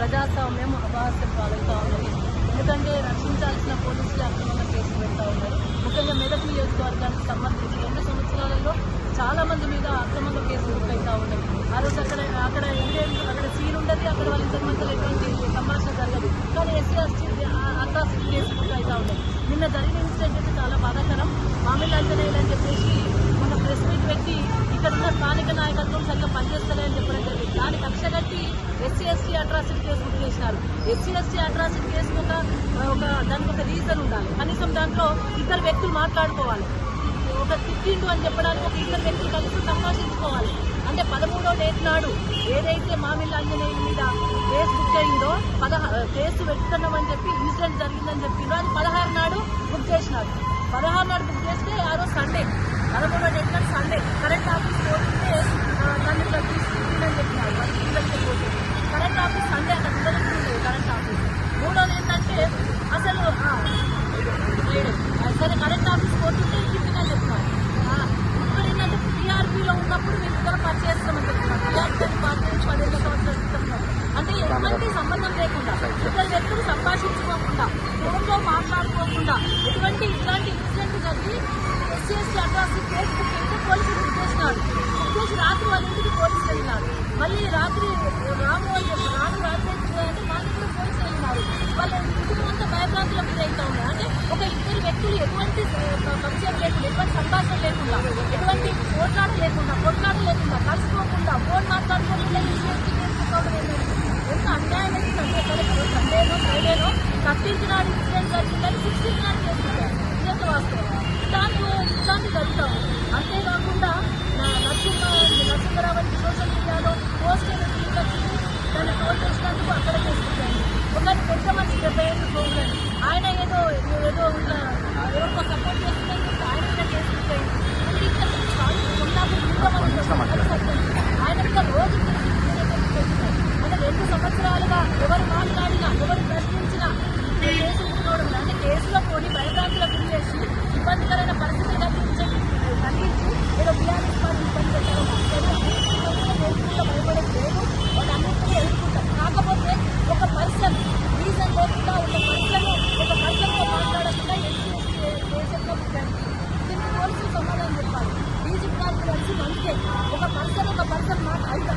ప్రజాస్వామ్యం అపహాస్యం పాలవుతూ ఉన్నది. ఎందుకంటే రక్షించాల్సిన పోలీసులు అక్రమంగా కేసు పెడతా ఉన్నారు. ముఖ్యంగా మెదక్ నియోజకవర్గానికి సంబంధించి రెండు సంవత్సరాలలో చాలా మంది మీద అక్రమంగా కేసులు బుక్ అవుతా ఉన్నాయి. ఆ రోజు అక్కడ అక్కడ ఎవిడెన్స్ అక్కడ సీన్ ఉండదు అక్కడ వాళ్ళ ఇద్దరి మధ్యలో ఎటువంటి సంభాషణ జరగదు. కానీ SC ST atrocity case book అవుతా ఉన్నాయి. నిన్న జరిగిన ఇన్సిడెంట్ అయితే చాలా బాధాకరం. మామిళ్ళు అంజనేయులు అని చెప్పేసి మన ప్రెస్ మీట్ పెట్టి అట్రాసిటీ కేసు బుక్ చేసినారు. ఎస్సీ ఎస్టీ అట్రాసిటీ కేసు ఒక ఒక దానికి ఒక రీజన్ ఉండాలి. కనీసం దాంట్లో ఇద్దరు వ్యక్తులు మాట్లాడుకోవాలి. ఒక తిట్టిండు అని చెప్పడానికి ఒక ఇద్దరు వ్యక్తులు కలిసి సంభాషించుకోవాలి. అంటే పదమూడో డేట్ నాడు ఏదైతే మామిళ్ళ ఆంజనేయుల మీద కేసు బుక్ అయిందో పదహా కేసు పెడుతున్నామని చెప్పి ఇన్సిడెంట్ జరిగిందని చెప్పిందో అది పదహారు నాడు బుక్ చేసినారు. పదహారు నాడు బుక్ చేస్తే ఆ రోజు సండే పదమూడో డేట్ నాడు సండే కరెంట్ ఆఫీస్ ఎటువంటి ఇట్లాంటి ఇన్సిడెంట్ జరిగి SC ST atrocity case book అయితే పోలీసులు బుక్ చేసినాడు బుక్ చేసి రాత్రి వాళ్ళ ఇంటికి పోలీసులు వెళ్ళినారు. మళ్ళీ రాత్రి రాము అని చెప్పి రాను రాత్రి అంటే మా దగ్గర పోలీసులు వెళ్ళినారు. వాళ్ళ కుటుంబం అంతా భయభ్రాంతుల మీద గురవుతా ఉంది. అంటే ఒక ఇద్దరు వ్యక్తులు ఎటువంటి పరిచయం లేకుండా ఎటువంటి సంభాషణ లేకుండా ఎటువంటి పోట్లాట లేకుండా థర్టీన్త్ నాడు ఇన్సిడెంట్ జరిగిందని సిక్స్టీన్త్ నాడు చేసుకుంటారు ఇదంతా వాస్తవం. ఇలాంటి ఇలాంటి జరుగుతాము అంతేకాకుండా నరసింహ నరసింహరావు సోషల్ మీడియాలో పోస్ట్ వచ్చింది. దాన్ని ట్రోల్ చేసినందుకు అక్కడ చేసుకుంటాను ఒక పెద్ద మనిషి డెబ్బై ఏళ్ళు పోయిందని ఆయన ఏదో ఏదో ఇట్లా ఎవరికో సపోర్ట్ చేస్తుందని చెప్పి ఆయన ఇంకా మనం ఆయన మీద రోజు